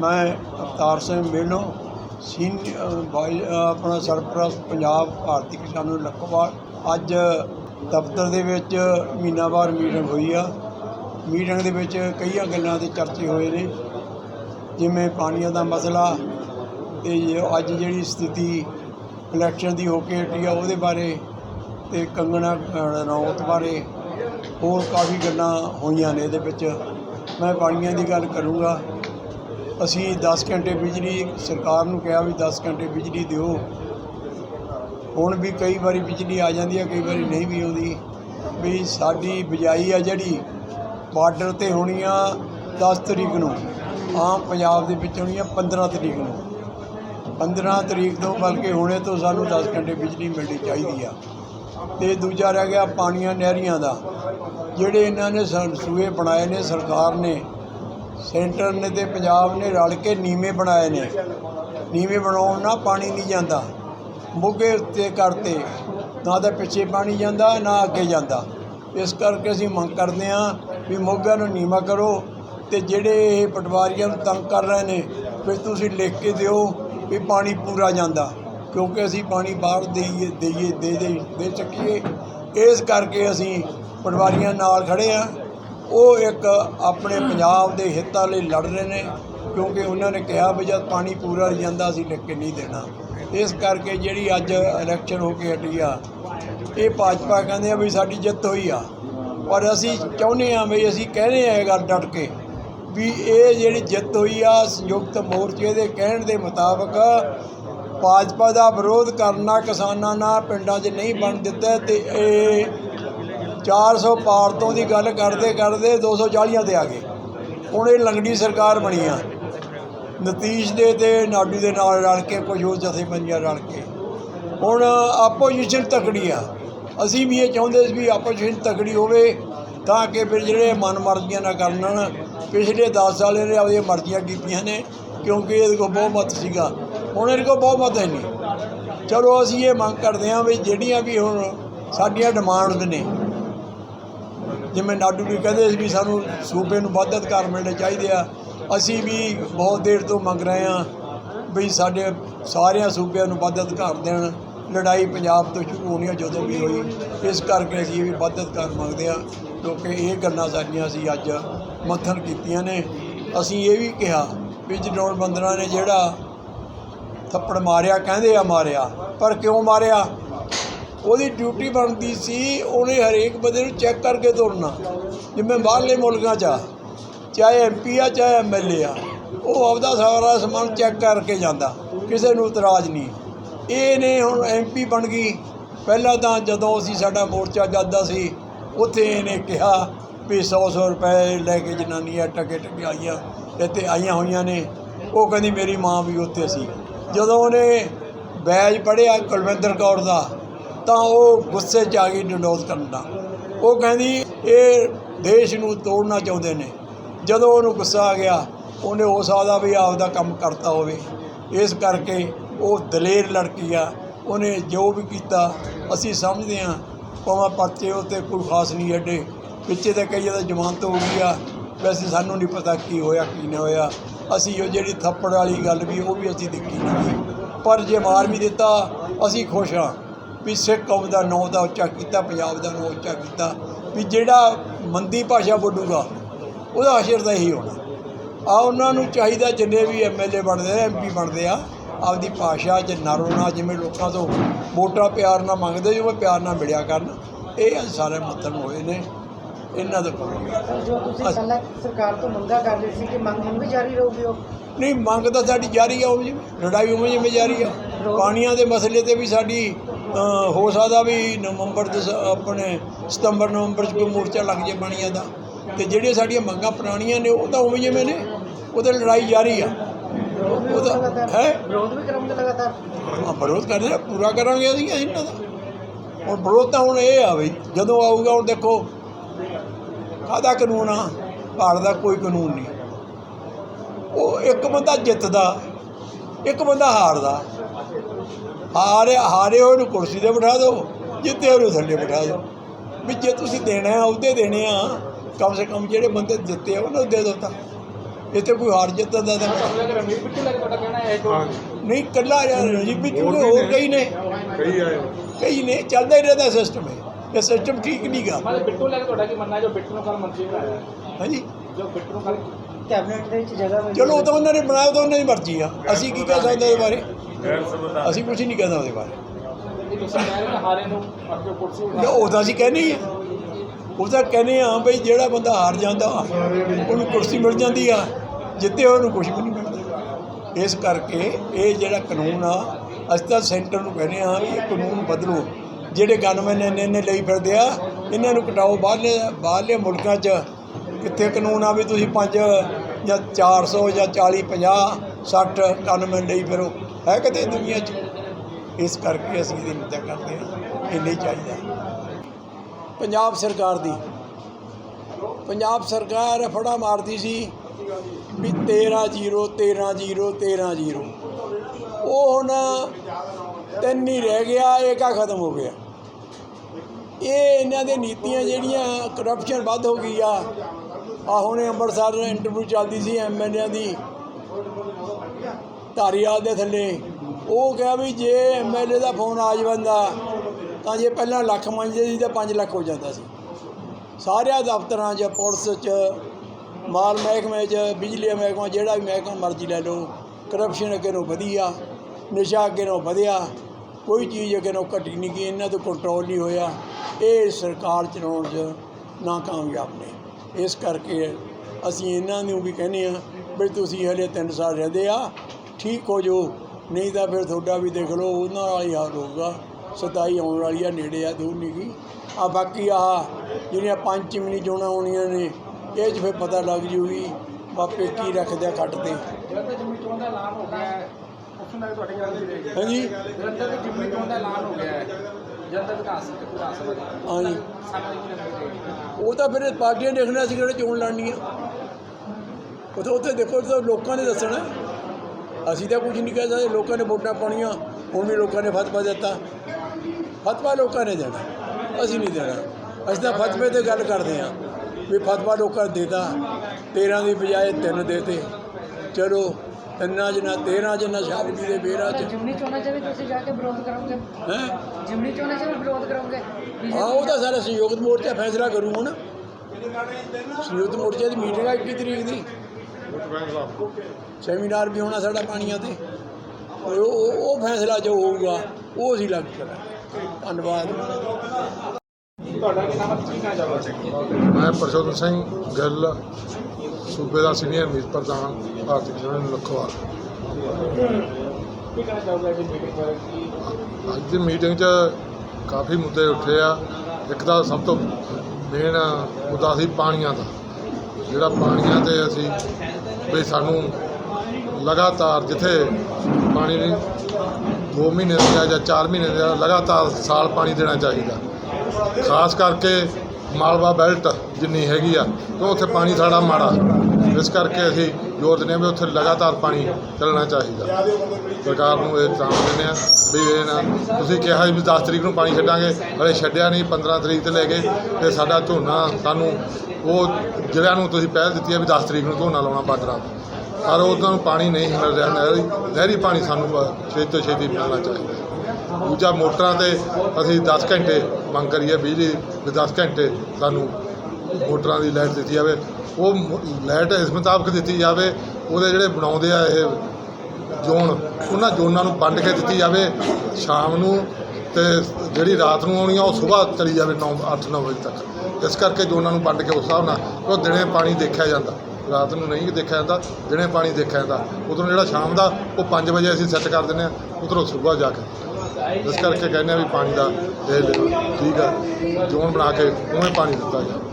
ਮੈਂ ਅਵਤਾਰ ਸਿੰਘ ਮੇਨੋ, senior Y ਆਪਣਾ ਸਰਪ੍ਰਸਤ ਪੰਜਾਬ ਭਾਰਤੀ ਕਿਸਾਨ ਲੱਖੋਵਾਲ। ਅੱਜ ਦਫ਼ਤਰ ਦੇ ਵਿੱਚ ਮਹੀਨਾਵਾਰ ਮੀਟਿੰਗ ਹੋਈ ਆ। ਮੀਟਿੰਗ ਦੇ ਵਿੱਚ ਕਈਆਂ ਗੱਲਾਂ ਦੇ ਚਰਚੇ ਹੋਏ ਨੇ, ਜਿਵੇਂ ਪਾਣੀਆਂ ਦਾ ਮਸਲਾ ਤੇ ਅੱਜ ਜਿਹੜੀ ਸਥਿਤੀ ਇਲੈਕਸ਼ਨ ਦੀ ਹੋ ਕੇ ਹਟੀ ਆ ਉਹਦੇ ਬਾਰੇ ਤੇ ਕੰਗਣਾ, ਰਣੌਤ ਬਾਰੇ ਹੋਰ ਕਾਫੀ ਗੱਲਾਂ ਹੋਈਆਂ ਨੇ ਇਹਦੇ ਵਿੱਚ। ਮੈਂ ਪਾਣੀਆਂ ਦੀ ਗੱਲ ਕਰੂੰਗਾ। ਅਸੀਂ 10 ਘੰਟੇ ਬਿਜਲੀ ਸਰਕਾਰ ਨੂੰ ਕਿਹਾ ਵੀ 10 ਘੰਟੇ ਬਿਜਲੀ ਦਿਓ। ਹੁਣ ਵੀ ਕਈ ਵਾਰੀ ਬਿਜਲੀ ਆ ਜਾਂਦੀ ਹੈ ਕਈ ਵਾਰੀ ਨਹੀਂ ਵੀ ਆਉਂਦੀ। ਵੀ ਸਾਡੀ ਬਿਜਾਈ ਆ ਜਿਹੜੀ, ਬਾਰਡਰ ਤੇ ਹੋਣੀ ਆ 10 ਤਰੀਕ ਨੂੰ। ਆਮ ਪੰਜਾਬ ਦੇ ਵਿੱਚ ਹੋਣੀ ਆ 15 ਤਰੀਕ ਨੂੰ। 15 ਤਰੀਕ ਤੋਂ ਬਲਕਿ ਹੁਣੇ ਤੋਂ ਸਾਨੂੰ 10 ਘੰਟੇ ਬਿਜਲੀ ਮਿਲਣੀ ਚਾਹੀਦੀ ਆ। ਤੇ ਦੂਜਾ ਰਹਿ ਗਿਆ ਪਾਣੀਆਂ ਨਹਿਰੀਆਂ ਦਾ। ਜਿਹੜੇ ਇਹਨਾਂ ਨੇ ਸ- ਸੂਏ ਬਣਾਏ ਨੇ ਸਰਕਾਰ ਨੇ ਸੈਂਟਰ ਨੇ ਤੇ ਪੰਜਾਬ ਨੇ ਰਲ ਕੇ ਨੀਵੇਂ ਬਣਾਏ ਨੇ। ਨੀਵੇਂ ਬਣਾਉਣ ਨਾਲ ਪਾਣੀ ਨਹੀਂ ਜਾਂਦਾ। ਮੋਗੇ ਉੱਤੇ ਕਰਤੇ। ਨਾ ਤਾਂ ਪਿੱਛੇ ਪਾਣੀ ਜਾਂਦਾ, ਨਾ ਅੱਗੇ ਜਾਂਦਾ। ਇਸ ਕਰਕੇ ਅਸੀਂ ਮੰਗ ਕਰਦੇ ਹਾਂ ਵੀ ਮੋਗਾ ਨੂੰ ਨੀਵਾਂ ਕਰੋ ਤੇ ਜਿਹੜੇ ਇਹ ਪਟਵਾਰੀਆਂ ਨੂੰ ਤੰਗ ਕਰ ਰਹੇ ਨੇ, ਫਿਰ ਤੁਸੀਂ ਲਿਖ ਕੇ ਦਿਓ ਵੀ ਪਾਣੀ ਪੂਰਾ ਜਾਂਦਾ। ਕਿਉਂਕਿ ਅਸੀਂ ਪਾਣੀ ਬਾਹਰ ਦੇਈਏ ਦੇਈਏ, ਦੇ ਦੇ ਦੇ ਸਕੀਏ ਇਸ ਕਰਕੇ ਅਸੀਂ ਪਟਵਾਰੀਆਂ ਨਾਲ ਖੜੇ ਆ ਉਹ ਇੱਕ ਆਪਣੇ ਪੰਜਾਬ ਦੇ ਹਿੱਤਾਂ ਲਈ ਲੜ ਰਹੇ ਨੇ, ਕਿਉਂਕਿ ਉਹਨਾਂ ਨੇ ਕਿਹਾ ਵੀ ਜਦ ਪਾਣੀ ਪੂਰਾ ਨਹੀਂ ਜਾਂਦਾ, ਅਸੀਂ ਲਿਖ ਨਹੀਂ ਦੇਣਾ। ਇਸ ਕਰਕੇ ਜਿਹੜੀ ਅੱਜ ਇਲੈਕਸ਼ਨ ਹੋ ਕੇ ਹਟੀ ਆ, ਇਹ ਭਾਜਪਾ ਕਹਿੰਦੇ ਆ ਵੀ ਸਾਡੀ ਜਿੱਤ ਹੋਈ ਆ। ਪਰ ਅਸੀਂ ਚਾਹੁੰਦੇ ਆ ਵੀ ਅਸੀਂ ਕਹਿ ਰਹੇ ਆ ਇਹ ਗੱਲ ਡਟ ਕੇ ਵੀ ਇਹ ਜਿਹੜੀ ਜਿੱਤ ਹੋਈ ਆ, ਸੰਯੁਕਤ ਮੋਰਚੇ ਦੇ ਕਹਿਣ ਦੇ ਮੁਤਾਬਕ ਭਾਜਪਾ ਦਾ ਵਿਰੋਧ ਕਰਨਾ ਕਿਸਾਨਾਂ ਨਾਲ ਪਿੰਡਾਂ 'ਚ ਨਹੀਂ ਬਣ ਦਿੱਤਾ ਤੇ ਇਹ 400 ਪਾਰ ਤੋਂ ਦੀ ਗੱਲ ਕਰਦੇ ਕਰਦੇ 240 ਤੇ ਆ ਗਏ। ਹੁਣ ਇਹ ਲੰਗੜੀ ਸਰਕਾਰ ਬਣੀ ਆ। ਨਤੀਸ਼ ਦੇ ਤੇ ਨਾਡੂ ਦੇ ਨਾਲ ਰਲ ਕੇ, ਕੁਝ ਹੋਰ ਜਥੇਬੰਦੀਆਂ ਰਲ ਕੇ। ਹੁਣ ਆਪੋਜੀਸ਼ਨ ਤਕੜੀ ਆ। ਅਸੀਂ ਵੀ ਇਹ ਚਾਹੁੰਦੇ ਸੀ ਵੀ ਆਪੋਜੀਸ਼ਨ ਤਕੜੀ ਹੋਵੇ ਤਾਂ ਕਿ ਫਿਰ ਜਿਹੜੇ ਮਨ ਮਰਜ਼ੀਆਂ ਨਾ ਕਰਨ ਪਿਛਲੇ 10 ਸਾਲ ਇਹਨੇ ਆਪਣੀਆਂ ਮਰਜ਼ੀਆਂ ਕੀਤੀਆਂ ਨੇ, ਕਿਉਂਕਿ ਇਹਦੇ ਕੋਲ ਬਹੁਤ ਮਤ ਸੀਗਾ। ਹੁਣ ਇਹਦੇ ਕੋਲ ਬਹੁਤ ਮਤ ਹੈ ਨਹੀਂ। ਚਲੋ ਅਸੀਂ ਇਹ ਮੰਗ ਕਰਦੇ ਹਾਂ ਵੀ ਜਿਹੜੀਆਂ ਵੀ ਹੁਣ ਸਾਡੀਆਂ ਡਿਮਾਂਡਸ ਨੇ ਜਿਵੇਂ ਨਾਡੂ ਵੀ ਕਹਿੰਦੇ ਸੀ ਵੀ ਸਾਨੂੰ ਸੂਬੇ ਨੂੰ ਵੱਧ ਅਧਿਕਾਰ ਮਿਲਣੇ ਚਾਹੀਦੇ ਆ। ਅਸੀਂ ਵੀ ਬਹੁਤ ਦੇਰ ਤੋਂ ਮੰਗ ਰਹੇ ਹਾਂ ਵੀ ਸਾਡੇ ਸਾਰਿਆਂ ਸੂਬਿਆਂ ਨੂੰ ਵੱਧ ਅਧਿਕਾਰ ਦੇਣ। ਲੜਾਈ ਪੰਜਾਬ ਤੋਂ ਸ਼ੁਰੂ ਹੋਣੀ ਆ, ਜਦੋਂ ਵੀ ਹੋਈ, ਇਸ ਕਰਕੇ ਅਸੀਂ ਵੀ ਵੱਧ ਅਧਿਕਾਰ ਮੰਗਦੇ ਆ ਕਿਉਂਕਿ ਇਹ ਗੱਲਾਂ ਸਾਡੀਆਂ ਅਸੀਂ ਅੱਜ ਮੰਥਨ ਕੀਤੀਆਂ ਨੇ। ਅਸੀਂ ਇਹ ਵੀ ਕਿਹਾ ਵੀ ਜਨੌਰ ਬੰਦਰਾਂ ਨੇ ਜਿਹੜਾ ਥੱਪੜ ਮਾਰਿਆ, ਕਹਿੰਦੇ ਆ ਮਾਰਿਆ, ਪਰ ਕਿਉਂ ਮਾਰਿਆ? ਉਹਦੀ ਡਿਊਟੀ ਬਣਦੀ ਸੀ, ਉਹਨੇ ਹਰੇਕ ਬੰਦੇ ਨੂੰ ਚੈੱਕ ਕਰਕੇ ਤੁਰਨਾ। ਜਿਵੇਂ ਬਾਹਰਲੇ ਮੁਲਕਾਂ 'ਚ ਆ, ਚਾਹੇ ਐਮਪੀ ਆ, ਚਾਹੇ ਐਮਐਲਏ ਆ, ਉਹ ਆਪਦਾ ਸਾਰਾ ਸਮਾਨ ਚੈੱਕ ਕਰਕੇ ਜਾਂਦਾ, ਕਿਸੇ ਨੂੰ ਇਤਰਾਜ਼ ਨਹੀਂ। ਇਹ ਨੇ ਹੁਣ ਐਮਪੀ ਬਣ ਗਈ। ਪਹਿਲਾਂ ਤਾਂ ਜਦੋਂ ਅਸੀਂ ਸਾਡਾ ਮੋਰਚਾ ਜਾਂਦਾ ਸੀ, ਉੱਥੇ ਇਹਨੇ ਕਿਹਾ ਵੀ 100-100 ਰੁਪਏ ਲੈ ਕੇ ਜਨਾਨੀਆਂ ਟਕੇ ਟਕੇ ਆਈਆਂ ਇੱਥੇ ਆਈਆਂ ਹੋਈਆਂ ਨੇ। ਉਹ ਕਹਿੰਦੀ ਮੇਰੀ ਮਾਂ ਵੀ ਉੱਥੇ ਸੀ। ਜਦੋਂ ਉਹਨੇ ਬੈਜ ਪੜਿਆ ਕੁਲਵਿੰਦਰ ਕੌਰ ਦਾ ਤਾਂ ਉਹ ਗੁੱਸੇ 'ਚ ਆ ਗਈ ਡੰਡੋਤ ਕਰਨ ਦਾ। ਉਹ ਕਹਿੰਦੀ, ਇਹ ਦੇਸ਼ ਨੂੰ ਤੋੜਨਾ ਚਾਹੁੰਦੇ ਨੇ। ਜਦੋਂ ਉਹਨੂੰ ਗੁੱਸਾ ਆ ਗਿਆ, ਉਹਨੇ ਹੋ ਸਕਦਾ ਵੀ ਆਪਦਾ ਕੰਮ ਕਰਤਾ ਹੋਵੇ। ਇਸ ਕਰਕੇ ਉਹ ਦਲੇਰ ਲੜਕੀ ਆ। ਉਹਨੇ ਜੋ ਵੀ ਕੀਤਾ, ਅਸੀਂ ਸਮਝਦੇ ਹਾਂ, ਭਾਵੇਂ ਪਰਚੇ ਉੱਤੇ ਕੋਈ ਖਾਸ ਨਹੀਂ ਐਡੇ ਪਿੱਛੇ ਤਾਂ ਕਈ ਜਦਾ ਜ਼ਮਾਨਤ ਹੋ ਗਈ ਆ। ਵੈਸੇ ਸਾਨੂੰ ਨਹੀਂ ਪਤਾ ਕੀ ਹੋਇਆ, ਕੀ ਨਾ ਹੋਇਆ। ਅਸੀਂ ਉਹ ਜਿਹੜੀ ਥੱਪੜ ਵਾਲੀ ਗੱਲ ਵੀ ਉਹ ਵੀ ਅਸੀਂ ਦੇਖੀ ਨਹੀਂ। ਪਰ ਜੇ ਮਾਰ ਵੀ ਦਿੱਤਾ, ਅਸੀਂ ਖੁਸ਼ ਹਾਂ। ਵੀ ਸਿੱਖ ਕੌਮ ਦਾ ਨਾਂ ਦਾ ਉੱਚਾ ਕੀਤਾ ਪੰਜਾਬ ਦਾ ਨਾਂ ਉੱਚਾ ਕੀਤਾ ਵੀ ਜਿਹੜਾ ਮੰਦੀ ਭਾਸ਼ਾ ਬੋਲੂਗਾ ਉਹਦਾ ਅਸਰ ਤਾਂ ਇਹੀ ਹੋਣਾ। ਆ ਉਹਨਾਂ ਨੂੰ ਚਾਹੀਦਾ ਜਿੰਨੇ ਵੀ ਐਮਐਲਏ ਬਣਦੇ ਆ ਐਮਪੀ ਬਣਦੇ ਆ ਆਪਦੀ ਭਾਸ਼ਾ 'ਚ ਨਰੋਣਾ ਜਿਵੇਂ ਲੋਕਾਂ ਤੋਂ ਵੋਟਾਂ ਪਿਆਰ ਨਾਲ ਮੰਗਦੇ ਜਿਵੇਂ ਪਿਆਰ ਨਾਲ ਮਿਲਿਆ ਕਰਨ ਇਹ ਸਾਰੇ ਮੱਤਨ ਹੋਏ ਨੇ ਇਹਨਾਂ ਦਾ ਕਰੂੰਗਾ ਜੋ ਤੁਸੀਂ ਪਹਿਲਾਂ ਸਰਕਾਰ ਤੋਂ ਮੰਗਾ ਕਰ ਰਹੇ ਸੀ ਕਿ ਮੰਗ ਹੁਣ ਵੀ ਜਾਰੀ ਰਹੂਗੀ ਉਹ? ਨਹੀਂ ਮੰਗ ਤਾਂ ਸਾਡੀ ਜਾਰੀ ਆ ਉਹ ਲੜਾਈ ਉਵੇਂ ਜਿਵੇਂ ਜਾਰੀ ਆ। ਪਾਣੀਆਂ ਦੇ ਮਸਲੇ ਤੇ ਵੀ ਸਾਡੀ ਹੋ ਸਕਦਾ ਵੀ ਨਵੰਬਰ ਦੇ ਆਪਣੇ ਸਤੰਬਰ ਨਵੰਬਰ 'ਚ ਕੋਈ ਮੋਰਚਾ ਲੱਗ ਜੇ ਪਾਣੀਆਂ ਦਾ ਤੇ ਜਿਹੜੀਆਂ ਸਾਡੀਆਂ ਮੰਗਾਂ ਪੁਰਾਣੀਆਂ ਨੇ ਉਹ ਤਾਂ ਉਵੇਂ ਜਿਵੇਂ ਨੇ ਉਹਦੇ ਲੜਾਈ ਜਾਰੀ ਆ। ਉਹਦਾ ਹੈ। ਵਿਰੋਧ ਵੀ ਕਰੋਗੇ ਲਗਾਤਾਰ। ਹਾਂ ਵਿਰੋਧ ਕਰਦੇ ਪੂਰਾ ਕਰਾਂਗੇ ਅਸੀਂ ਇਹਨਾਂ ਦਾ। ਹੁਣ ਵਿਰੋਧ ਤਾਂ ਹੁਣ ਇਹ ਆ ਵੀ ਜਦੋਂ ਆਊਗਾ ਹੁਣ ਦੇਖੋ ਕਾਹਦਾ ਕਾਨੂੰਨ ਆ? ਭਾਰਤ ਦਾ ਕੋਈ ਕਾਨੂੰਨ ਨਹੀਂ। ਉਹ ਇੱਕ ਬੰਦਾ ਜਿੱਤਦਾ ਇੱਕ ਬੰਦਾ ਹਾਰਦਾ। ਹਾਰੇ ਹਾਰੇ ਹੋਏ ਨੂੰ ਕੁਰਸੀ ਤੇ ਬਿਠਾ ਦਿਓ ਜਿੱਤੇ ਹੋਏ ਨੂੰ ਥੱਲੇ ਬਿਠਾ ਦਿਓ। ਵੀ ਜੇ ਤੁਸੀਂ ਦੇਣਾ ਹੈ ਉਹਦੇ ਦੇਣੇ ਆ। ਕਮ ਸੇ ਕਮ ਜਿਹੜੇ ਬੰਦੇ ਜਿੱਤੇ ਆ ਉਹਨਾਂ ਨੂੰ ਦੇ ਦਿਓ ਤਾਂ। ਇਹ ਤੇ ਕੋਈ ਹਾਰ ਜਿੱਤ ਦਾ ਤਾਂ ਇਹ ਨਹੀਂ ਕੱਲਾ ਯਾਰ ਰਣਜੀਤ ਦੇ ਹੋਰ ਕਈ ਨੇ। ਕਈ ਆਏ ਕਈ ਨੇ ਚੱਲਦਾ ਹੀ ਰਹਿੰਦਾ ਸਿਸਟਮ ਹੈ ਇਹ ਸਿਸਟਮ ਠੀਕ ਨਹੀਂ ਗਾ। ਮਤਲਬ ਬਿੱਟੂ ਲੱਗ ਤੁਹਾਡਾ ਕੀ ਮੰਨਣਾ ਜੋ ਬਿੱਟੂ ਨੂੰ ਕੱਲ ਮੰਤਰੀ ਬਣਾਇਆ? ਹੈ? ਹਾਂਜੀ। ਜੋ ਬਿੱਟੂ ਨੂੰ ਕੱਲ ਕੈਬਨਿਟ ਦੇ ਵਿੱਚ ਜਗ੍ਹਾ ਮਿਲੀ ਚਲੋ ਉਹ ਤਾਂ ਉਹਨਾਂ ਨੇ ਬਣਾਇਆ ਤਾਂ ਉਹਨਾਂ ਦੀ ਮਰਜ਼ੀ ਆ। ਅਸੀਂ ਕੀ ਕਹਿ ਸਕਦੇ ਉਹਦੇ ਬਾਰੇ? ਅਸੀਂ ਕੁਝ ਨਹੀਂ ਕਹਿੰਦਾ ਉਹਦੇ ਬਾਰੇ। ਇਹ ਤੁਸੀਂ ਕਹਿ ਰਹੇ ਹਾਰੇ ਨੂੰ ਅੱਗੇ ਕੁਰਸੀ ਨਾ, ਉਠਾ ਉਹ ਤਾਂ ਅਸੀਂ ਕਹਿੰਦੇ ਆ। ਉਹ ਤਾਂ ਕਹਿੰਦੇ ਆ ਬਈ ਜਿਹੜਾ ਬੰਦਾ ਹਾਰ ਜਾਂਦਾ ਉਹਨੂੰ ਕੁਰਸੀ ਮਿਲ ਜਾਂਦੀ ਆ। ਜਿੱਤੇ ਉਹਨੂੰ ਕੁਝ ਵੀ ਨਹੀਂ ਮਿਲਦਾ। ਇਸ ਕਰਕੇ ਇਹ ਜਿਹੜਾ ਕਾਨੂੰਨ ਆ ਅਸੀਂ ਤਾਂ ਸੈਂਟਰ ਨੂੰ ਕਹਿੰਦੇ ਆ ਵੀ ਇਹ ਕਾਨੂੰਨ ਬਦਲੋ। ਜਿਹੜੇ ਗਨਮੈਨ ਇੰਨੇ ਇੰਨੇ ਲਈ ਫਿਰਦੇ ਆ ਇਹਨਾਂ ਨੂੰ ਕਟਾਓ ਬਾਹਰਲੇ ਬਾਹਰਲੇ ਮੁਲਕਾਂ 'ਚ। ਕਿੱਥੇ ਕਾਨੂੰਨ ਆ ਵੀ ਤੁਸੀਂ ਪੰਜ ਜਾਂ 400 ਜਾਂ 40 50 60 ਗਨਮੈਨ ਲਈ ਫਿਰੋ। ਹੈ ਕਿਤੇ ਦੁਨੀਆ 'ਚ। ਇਸ ਕਰਕੇ ਅਸੀਂ ਇਹਦੀ ਨਿੰਦਾ ਕਰਦੇ ਹਾਂ। ਇਹ ਨਹੀਂ ਚਾਹੀਦਾ। ਪੰਜਾਬ ਸਰਕਾਰ ਦੀ। ਪੰਜਾਬ ਸਰਕਾਰ ਫੜਾ ਮਾਰਦੀ ਸੀ ਵੀ 13 ਜ਼ੀਰੋ 13 ਜ਼ੀਰੋ 13 ਜ਼ੀਰੋ। ਉਹ ਹੁਣ ਤਿੰਨ ਹੀ ਰਹਿ ਗਿਆ ਏਕਾ ਖਤਮ ਹੋ ਗਿਆ। ਇਹ ਇਹਨਾਂ ਦੇ ਨੀਤੀਆਂ ਜਿਹੜੀਆਂ ਕਰਪਸ਼ਨ ਵੱਧ ਹੋ ਗਈ ਆ। ਆ ਹੁਣੇ ਅੰਮ੍ਰਿਤਸਰ ਇੰਟਰਵਿਊ ਚੱਲਦੀ ਸੀ ਐਮਐਲਏ ਦੀ। ਧਾਰੀਵਾਲ ਦੇ ਥੱਲੇ। ਉਹ ਕਿਹਾ ਵੀ ਜੇ ਐਮਐਲਏ ਦਾ ਫੋਨ ਆ ਜਾਂਦਾ ਤਾਂ ਜੇ ਪਹਿਲਾਂ ਲੱਖ ਮੰਗਦੇ ਸੀ, ਤਾਂ 5 ਲੱਖ ਹੋ ਜਾਂਦਾ ਸੀ। ਸਾਰਿਆਂ ਦਫ਼ਤਰਾਂ 'ਚ, ਪੁਲਿਸ 'ਚ, ਮਾਲ ਮਹਿਕਮੇ 'ਚ, ਬਿਜਲੀ ਮਹਿਕਮਾ, ਜਿਹੜਾ ਵੀ ਮਹਿਕਮਾ ਮਰਜ਼ੀ ਲੈ ਲਓ। ਕਰਪਸ਼ਨ ਅੱਗੇ ਨੂੰ ਵਧੀਆ, ਨਸ਼ਾ ਅੱਗੇ ਨੂੰ ਵਧਿਆ, ਕੋਈ ਚੀਜ਼ ਅੱਗੇ ਨੂੰ ਘਟੀ ਨਹੀਂ ਗਈ, ਇਹਨਾਂ ਤੋਂ ਕੰਟਰੋਲ ਨਹੀਂ ਹੋਇਆ। ਇਹ ਸਰਕਾਰ ਚਲਾਉਣ 'ਚ ਨਾਕਾਮਯਾਬ ਨੇ। ਇਸ ਕਰਕੇ ਅਸੀਂ ਇਹਨਾਂ ਨੂੰ ਵੀ ਕਹਿੰਦੇ ਆ ਵੀ ਤੁਸੀਂ ਹਲੇ 3 ਸਾਲ ਰਹਿੰਦੇ ਆ ਠੀਕ ਹੋ ਜਾਓ ਨਹੀਂ ਤਾਂ ਫਿਰ ਤੁਹਾਡਾ ਵੀ ਦੇਖ ਲਓ ਉਹਨਾਂ ਵਾਲਾ ਹੀ ਹਾਲ ਹੋਊਗਾ। ਸਤਾਈ ਆਉਣ ਵਾਲੀ ਆ ਨੇੜੇ ਆ ਦੂਰ ਨਹੀਂ ਗਈ ਆ ਬਾਕੀ ਆ ਜਿਹੜੀਆਂ ਪੰਜ ਚਿਮਨੀ ਚੋਣਾਂ ਹੋਣੀਆਂ ਨੇ ਇਹ 'ਚ ਫਿਰ ਪਤਾ ਲੱਗ ਜੂਗੀ ਬਾਪੇ ਕੀ ਰੱਖਦੇ ਆ ਕੱਟ ਤੇ ਜਲੰਧਰ ਜਿਮਨੀ ਚੋਣ ਦਾ ਐਲਾਨ ਹੋ ਗਿਆ ਹੈ ਉਸ ਨੂੰ ਲੈ ਕੇ ਤੁਹਾਡੇ ਗੱਲ ਦੀ ਰਹੇਗੀ ਹਾਂਜੀ। ਜਲੰਧਰ ਦੀ ਜਿਮਨੀ ਚੋਣ ਦਾ ਐਲਾਨ ਹੋ ਗਿਆ ਹੈ ਜਲੰਧਰ ਵਿਕਾਸ ਵਿਕਾਸ ਸਭਾ ਦੀ ਹਾਂਜੀ। ਸਾਡਾ ਕੀ ਲੱਗਦਾ ਹੈ? ਉਹ ਤਾਂ ਫਿਰ ਪਾਰਟੀਆਂ ਦੇਖਣਾ ਸੀ ਕਿਹੜੇ ਚੋਣ ਲੜਨੀਆਂ। ਉਹ ਤਾਂ ਉੱਥੇ ਦੇਖੋ ਤਾਂ ਲੋਕਾਂ ਨੇ ਦੱਸਣਾ। ਅਸੀਂ ਤਾਂ ਕੁਝ ਨਹੀਂ ਕਹਿ ਸਕਦੇ ਲੋਕਾਂ ਨੇ ਵੋਟਾਂ ਪਾਉਣੀਆਂ ਹੁਣ ਵੀ ਲੋਕਾਂ ਨੇ ਫਤਵਾ ਦਿੱਤਾ। ਫਤਵਾ ਲੋਕਾਂ ਨੇ ਦੇਣਾ ਅਸੀਂ ਨਹੀਂ ਦੇਣਾ। ਅਸੀਂ ਤਾਂ ਫਤਵੇ ਤੇ ਗੱਲ ਕਰਦੇ ਹਾਂ ਵੀ ਫਤਵਾ ਲੋਕਾਂ ਨੇ ਦੇਤਾ 13 ਦੀ ਬਜਾਏ 3 ਦੇਤੇ। ਚਲੋ ਤਿੰਨਾਂ ਚ ਨਾ 13 ਚ ਨਾ ਸ਼ਾਬਦੀ ਦੇ ਬੇਰਾਂ ਚ। ਜਿਮਨੀ ਚੋਣਾਂ 'ਚ ਵੀ ਤੁਸੀਂ ਜਾ ਕੇ ਵਿਰੋਧ ਕਰੋਗੇ? ਹੈ? ਜਿਮਨੀ ਚੋਣਾਂ 'ਚ ਵੀ ਵਿਰੋਧ ਕਰੋਗੇ? ਹਾਂ ਉਹ ਤਾਂ ਸਾਰਾ ਸੰਯੁਕਤ ਮੋਰਚਾ ਫੈਸਲਾ ਕਰੂ ਹੁਣ। ਸੰਯੁਕਤ ਮੋਰਚੇ ਦੀ ਮੀਟਿੰਗ ਆ 21 ਤਰੀਕ ਦੀ। ਸੈਮੀਨਾਰ ਵੀ ਹੋਣਾ ਸਾਡਾ ਪਾਣੀਆਂ ਤੇ। ਉਹ ਉਹ- ਫੈਸਲਾ ਜੋ ਹੋਊਗਾ ਉਹ ਅਸੀਂ ਲਾਗੂ ਕਰਾਂਗੇ। ਧੰਨਵਾਦ। ਮੈਂ ਪ੍ਰਸ਼ੋਤਨ ਸਿੰਘ ਗਿੱਲ ਸੂਬੇ ਦਾ ਸੀਨੀਅਰ ਮੀਤ ਪ੍ਰਧਾਨ ਭਾਰਤੀ ਕਿਸਾਨ ਲਖਵਾਲ। ਅੱਜ ਦੀ ਮੀਟਿੰਗ 'ਚ ਕਾਫੀ ਮੁੱਦੇ ਉੱਠੇ ਆ। ਇੱਕ ਤਾਂ ਸਭ ਤੋਂ ਮੇਨ ਮੁੱਦਾ ਸੀ ਪਾਣੀਆਂ ਦਾ। ਜਿਹੜਾ ਪਾਣੀਆਂ ਤੇ ਅਸੀਂ ਵੀ ਸਾਨੂੰ ਲਗਾਤਾਰ ਜਿੱਥੇ ਪਾਣੀ ਨਹੀਂ 2 ਮਹੀਨੇ ਦਾ ਜਾਂ 4 ਮਹੀਨੇ ਦਾ ਲਗਾਤਾਰ ਸਾਲ ਪਾਣੀ ਦੇਣਾ ਚਾਹੀਦਾ। ਖਾਸ ਕਰਕੇ ਮਾਲਵਾ ਬੈਲਟ ਜਿੰਨੀ ਹੈਗੀ ਆ ਕਿਉਂ ਉੱਥੇ ਪਾਣੀ ਸਾਡਾ ਮਾੜਾ। ਇਸ ਕਰਕੇ ਅਸੀਂ ਜ਼ੋਰ ਦਿੰਦੇ ਹਾਂ ਵੀ ਉੱਥੇ ਲਗਾਤਾਰ ਪਾਣੀ ਚੱਲਣਾ ਚਾਹੀਦਾ। ਸਰਕਾਰ ਨੂੰ ਇਹ ਤਾਂ ਦਿੰਦੇ ਆ ਵੀ ਇਹ ਨਾ, ਤੁਸੀਂ ਕਿਹਾ ਵੀ 10 ਤਰੀਕ ਨੂੰ ਪਾਣੀ ਛੱਡਾਂਗੇ, ਹਲੇ ਛੱਡਿਆ ਨਹੀਂ 15 ਤਰੀਕ ਤੇ ਲੈ ਕੇ, ਤੇ ਸਾਡਾ ਝੋਨਾ ਸਾਨੂੰ ਉਹ ਜ਼ਿਲ੍ਹਿਆਂ ਨੂੰ ਤੁਸੀਂ ਪਹਿਲ ਦਿੱਤੀ ਹੈ ਵੀ 10 ਤਰੀਕ ਨੂੰ ਝੋਨਾ ਲਾਉਣਾ ਬਾਜਰਾ ਪਰ ਉਹਨਾਂ ਨੂੰ ਪਾਣੀ ਨਹੀਂ ਮਿਲ ਰਿਹਾ, ਨਹਿਰੀ ਨਹਿਰੀ ਪਾਣੀ ਸਾਨੂੰ ਛੇਤੀ ਤੋਂ ਛੇਤੀ ਮਿਲਣਾ ਚਾਹੀਦਾ। ਦੂਜਾ ਮੋਟਰਾਂ ਤੇ ਅਸੀਂ 10 ਘੰਟੇ ਮੰਗ ਕਰੀਏ, ਬਿਜਲੀ ਵੀ 10 ਘੰਟੇ ਸਾਨੂੰ ਮੋਟਰਾਂ ਦੀ ਲਾਈਟ ਦਿੱਤੀ ਜਾਵੇ। ਉਹ ਮ- ਲਾਈਟ ਇਸ ਮੁਤਾਬਕ ਦਿੱਤੀ ਜਾਵੇ, ਉਹਦੇ ਜਿਹੜੇ ਬਣਾਉਂਦੇ ਆ ਇਹ ਜ਼ੋਨ, ਉਹਨਾਂ ਜ਼ੋਨਾਂ ਨੂੰ ਵੰਡ ਕੇ ਦਿੱਤੀ ਜਾਵੇ। ਸ਼ਾਮ ਨੂੰ ਤੇ ਜਿਹੜੀ ਰਾਤ ਨੂੰ ਆਉਣੀ ਆ, ਉਹ ਸਵੇਰ ਚਲੀ ਜਾਵੇ 9 8 9 ਵਜੇ ਤੱਕ। ਇਸ ਕਰਕੇ ਜ਼ੋਨਾਂ ਨੂੰ ਵੰਡ ਕੇ ਉਸ ਹਿਸਾਬ ਨਾਲ, ਉਹ ਦਿਨੇ ਪਾਣੀ ਦੇਖਿਆ ਜਾਂਦਾ। ਰਾਤ ਨੂੰ ਨਹੀਂ ਦੇਖਿਆ ਜਾਂਦਾ, ਦਿਨੇ ਪਾਣੀ ਦੇਖਿਆ ਜਾਂਦਾ। ਉਦੋਂ ਜਿਹੜਾ ਸ਼ਾਮ ਦਾ, ਉਹ 5 ਵਜੇ ਅਸੀਂ ਸੈੱਟ ਕਰ ਦਿੰਦੇ ਆ ਉਧਰੋਂ ਸਵੇਰ ਜਾ ਕੇ। ਇਸ ਕਰਕੇ ਕਹਿੰਦੇ ਆ ਵੀ ਪਾਣੀ ਦਾ ਇਹ ਠੀਕ ਆ। ਜ਼ੋਨ ਬਣਾ ਕੇ ਉਵੇਂ ਪਾਣੀ ਦਿੱਤਾ ਜਾਵੇ